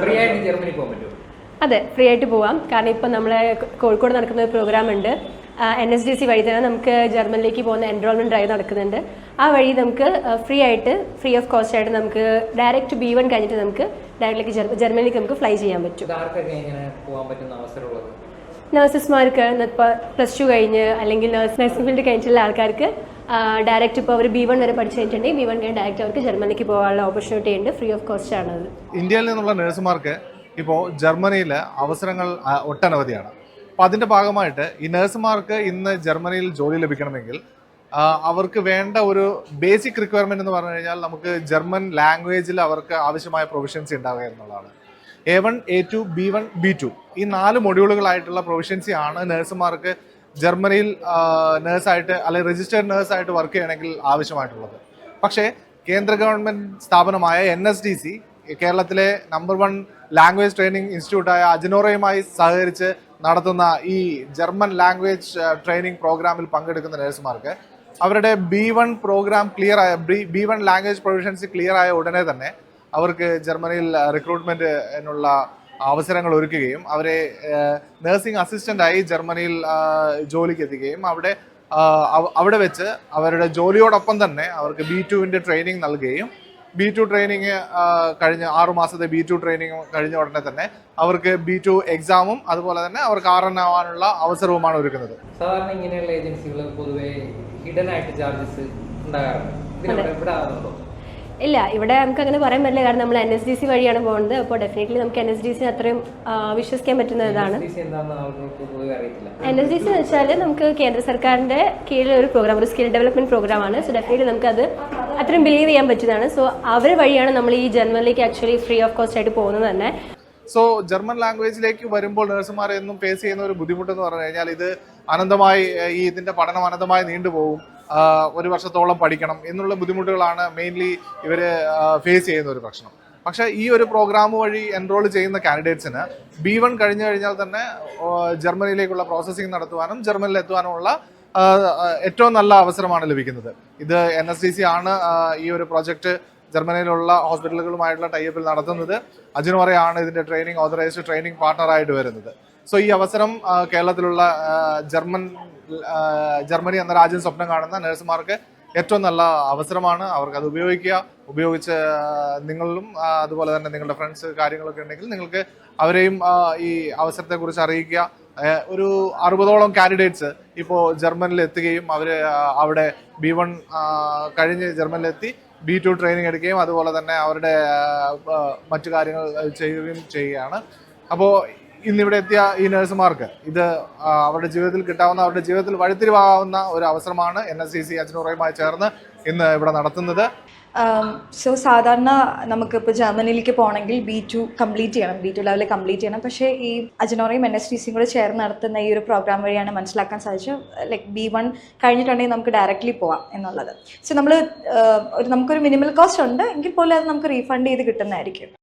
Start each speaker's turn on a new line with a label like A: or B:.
A: Free ആയിട്ട് Germany പോകാൻ പറ്റുമോ?
B: അതെ ഫ്രീ ആയിട്ട് പോവാം. കാരണം ഇപ്പം നമ്മളെ കോഴിക്കോട് നടക്കുന്ന ഒരു പ്രോഗ്രാം ഉണ്ട്. എൻ എസ് ഡി സി വഴി തന്നെ നമുക്ക് ജർമ്മനിലേക്ക് പോകുന്ന എൻറോൾമെന്റ് ഡ്രൈവ് നടക്കുന്നുണ്ട്. ആ വഴി നമുക്ക് ഫ്രീ ആയിട്ട് ഫ്രീ ഓഫ് കോസ്റ്റ് ആയിട്ട് നമുക്ക് ഡയറക്റ്റ് ബി വൺ കഴിഞ്ഞിട്ട് നമുക്ക് ഡയറക്റ്റിലേക്ക് ജർമ്മനിലേക്ക് നമുക്ക് ഫ്ലൈ ചെയ്യാൻ പറ്റും. നഴ്സസ്മാർക്ക് പ്ലസ് ടു കഴിഞ്ഞ് അല്ലെങ്കിൽ നഴ്സ് നഴ്സിംഗ് ഫീൽഡ് കഴിഞ്ഞിട്ടുള്ള ആൾക്കാർക്ക് ഡയറക്റ്റ് ഇപ്പോൾ അവർ ബി വൺ വരെ പഠിച്ചു കഴിഞ്ഞിട്ടുണ്ടെങ്കിൽ ബി വൺ കഴിഞ്ഞ് ഡയറക്റ്റ് അവർക്ക് ജർമ്മനിക്ക് പോകാനുള്ള ഓപ്പർച്യൂണിറ്റി ഉണ്ട്. ഫ്രീ ഓഫ് കോസ്റ്റ് ആണത്
C: ഇന്ത്യയിൽ നിന്നുള്ള നഴ്സുമാർക്ക് ഇപ്പോൾ ജർമ്മനിയിൽ അവസരങ്ങൾ ഒട്ടനവധിയാണ്. അപ്പോൾ അതിന്റെ ഭാഗമായിട്ട് ഈ നഴ്സുമാർക്ക് ഇന്ന് ജർമ്മനിയിൽ ജോലി ലഭിക്കണമെങ്കിൽ അവർക്ക് വേണ്ട ഒരു ബേസിക് റിക്വയർമെന്റ് എന്ന് പറഞ്ഞു കഴിഞ്ഞാൽ നമുക്ക് ജർമ്മൻ ലാംഗ്വേജിൽ അവർക്ക് ആവശ്യമായ പ്രൊവിഷൻസി ഉണ്ടാവുക എന്നുള്ളതാണ്. A one A two B one B two ഈ നാല് മൊഡ്യൂളുകളായിട്ടുള്ള പ്രൊവിഷൻസി ആണ് നഴ്സുമാർക്ക് ജർമ്മനിയിൽ നേഴ്സായിട്ട് അല്ലെങ്കിൽ രജിസ്റ്റേഡ് നേഴ്സായിട്ട് വർക്ക് ചെയ്യണമെങ്കിൽ ആവശ്യമായിട്ടുള്ളത്. പക്ഷേ കേന്ദ്ര ഗവൺമെന്റ് സ്ഥാപനമായ എൻ എസ് ഡി സി കേരളത്തിലെ നമ്പർ വൺ ലാംഗ്വേജ് ട്രെയിനിങ് ഇൻസ്റ്റിറ്റ്യൂട്ടായ അജിനോറയുമായി സഹകരിച്ച് നടത്തുന്ന ഈ ജർമ്മൻ ലാംഗ്വേജ് ട്രെയിനിങ് പ്രോഗ്രാമിൽ പങ്കെടുക്കുന്ന നഴ്സുമാർക്ക് അവരുടെ ബി വൺ പ്രോഗ്രാം ക്ലിയർ ആയ B one language provisions clear ആയ ഉടനെ തന്നെ അവർക്ക് ജർമ്മനിയിൽ റിക്രൂട്ട്മെന്റിനുള്ള അവസരങ്ങൾ ഒരുക്കുകയും അവരെ നഴ്സിംഗ് അസിസ്റ്റന്റായി ജർമ്മനിയിൽ ജോലിക്ക് എത്തിക്കുകയും അവിടെ അവിടെ വെച്ച് അവരുടെ ജോലിയോടൊപ്പം തന്നെ അവർക്ക് ബി ടുവിന്റെ ട്രെയിനിങ് നൽകുകയും ബി ടു ട്രെയിനിങ് കഴിഞ്ഞ ആറു മാസത്തെ ബി ടു ട്രെയിനിങ് കഴിഞ്ഞ ഉടനെ തന്നെ അവർക്ക് ബി ടു എക്സാമും അതുപോലെ തന്നെ അവർക്ക് ആർ എൻ ആവാനുള്ള അവസരവുമാണ് ഒരുക്കുന്നത്.
A: സാധാരണ ഇങ്ങനെയുള്ള ഏജൻസികൾ പൊതുവെ ഹിഡൻ ആയിട്ട് ചാർജസ് ഉണ്ടാകാറുണ്ട്. ഇതിനവിടെ ഇവിടെ ആകുന്നുണ്ടോ
B: ഇല്ല ഇവിടെ നമുക്ക് അങ്ങനെ പറയാൻ പറ്റില്ല. കാരണം നമ്മൾ എൻ എസ് ഡി സി വഴിയാണ് പോകുന്നത്. അപ്പോൾ ഡെഫിനറ്റ്ലി നമുക്ക് എൻ എസ് ഡി സി അത്രയും വിശ്വസിക്കാൻ പറ്റുന്ന ഇതാണ്. എൻ എസ് ഡി സി എന്ന് വെച്ചാൽ നമുക്ക് കേന്ദ്ര സർക്കാരിന്റെ കീഴിൽ ഒരു പ്രോഗ്രാം ഒരു സ്കിൽ ഡെവലപ്മെന്റ് പ്രോഗ്രാം ആണ്. സോ ഡെഫിനറ്റ്ലി നമുക്ക് അത് അത്രയും ബിലീവ് ചെയ്യാൻ പറ്റുന്നതാണ്. സോ അവർ വഴിയാണ് നമ്മൾ ഈ ജർമ്മനിലേക്ക് ആക്ച്വലി ഫ്രീ ഓഫ് കോസ്റ്റ് ആയിട്ട് പോകുന്നത് തന്നെ.
C: സോ ജർമ്മൻ ലാംഗ്വേജിലേക്ക് വരുമ്പോൾ നഴ്സുമാരെ എന്നും ഫേസ് ചെയ്യുന്ന ഒരു ബുദ്ധിമുട്ട് എന്ന് പറഞ്ഞു കഴിഞ്ഞാൽ ഇത് അനന്തമായി ഈ ഇതിന്റെ പഠനം അനന്തമായി നീണ്ടുപോകും. ഒരു വർഷത്തോളം പഠിക്കണം എന്നുള്ള ബുദ്ധിമുട്ടുകളാണ് മെയിൻലി ഇവർ ഫേസ് ചെയ്യുന്ന ഒരു പ്രശ്നം. പക്ഷേ ഈ ഒരു പ്രോഗ്രാം വഴി എൻറോൾ ചെയ്യുന്ന കാൻഡിഡേറ്റ്സിന് ബി വൺ കഴിഞ്ഞു കഴിഞ്ഞാൽ തന്നെ ജർമ്മനിയിലേക്കുള്ള പ്രോസസ്സിംഗ് നടത്തുവാനും ജർമ്മനിയിൽ എത്തുവാനുമുള്ള ഏറ്റവും നല്ല അവസരമാണ് ലഭിക്കുന്നത്. ഇത് എൻ എസ് ഡി സി ആണ് ഈ ഒരു പ്രോജക്റ്റ് ജർമ്മനിയിലുള്ള ഹോസ്പിറ്റലുകളുമായിട്ടുള്ള ടൈപ്പിൽ നടത്തുന്നത്. അജിനോറയാണ് ഇതിന്റെ ട്രെയിനിങ് ഓതറൈസ്ഡ് ട്രെയിനിങ് പാർട്ണറായിട്ട് വരുന്നത്. സോ ഈ അവസരം കേരളത്തിലുള്ള ജർമ്മൻ ജർമ്മനി എന്ന രാജ്യം സ്വപ്നം കാണുന്ന നഴ്സുമാർക്ക് ഏറ്റവും നല്ല അവസരമാണ്. അവർക്ക് അത് ഉപയോഗിക്കുക. ഉപയോഗിച്ച് നിങ്ങളിലും അതുപോലെ തന്നെ നിങ്ങളുടെ ഫ്രണ്ട്സ് കാര്യങ്ങളൊക്കെ ഉണ്ടെങ്കിൽ നിങ്ങൾക്ക് അവരെയും ഈ അവസരത്തെക്കുറിച്ച് അറിയിക്കുക. ഒരു അറുപതോളം കാൻഡിഡേറ്റ്സ് ഇപ്പോൾ ജർമ്മനിൽ എത്തുകയും അവർ അവിടെ ബി വൺ കഴിഞ്ഞ് ജർമ്മനിലെത്തി ബി ടു ട്രെയിനിങ് എടുക്കുകയും അതുപോലെ തന്നെ അവരുടെ മറ്റു കാര്യങ്ങൾ ചെയ്യുകയും ചെയ്യുകയാണ്. അപ്പോൾ ഇന്നിവിടെ എത്തിയ ഈ നഴ്സുമാർക്ക് ഇത് അവരുടെ ജീവിതത്തിൽ കിട്ടാവുന്ന അവരുടെ ജീവിതത്തിൽ വഴിത്തിരിവാകുന്ന ഒരു അവസരമാണ് എൻ എസ് സി സി അച്ഛനുറയുമായി ചേർന്ന് ഇന്ന് ഇവിടെ നടത്തുന്നത്.
D: സോ സാധാരണ നമുക്കിപ്പോൾ ജർമ്മനിയിലേക്ക് പോകണമെങ്കിൽ ബി ടു കംപ്ലീറ്റ് ചെയ്യണം ബി ടു ലെവലിൽ കംപ്ലീറ്റ് ചെയ്യണം. പക്ഷേ ഈ അജനോറയും എൻ എസ് ടി സിയും കൂടെ ചേർന്ന് നടത്തുന്ന ഈ ഒരു പ്രോഗ്രാം വഴിയാണ് മനസ്സിലാക്കാൻ സാധിച്ചത്. ലൈക്ക് ബി വൺ കഴിഞ്ഞിട്ടുണ്ടെങ്കിൽ നമുക്ക് ഡയറക്റ്റ്ലി പോവാം എന്നുള്ളത്. സോ നമ്മൾ ഒരു നമുക്കൊരു മിനിമൽ കോസ്റ്റ് ഉണ്ട്. എങ്കിൽ പോലും അത് നമുക്ക് റീഫണ്ട് ചെയ്ത് കിട്ടുന്നതായിരിക്കും.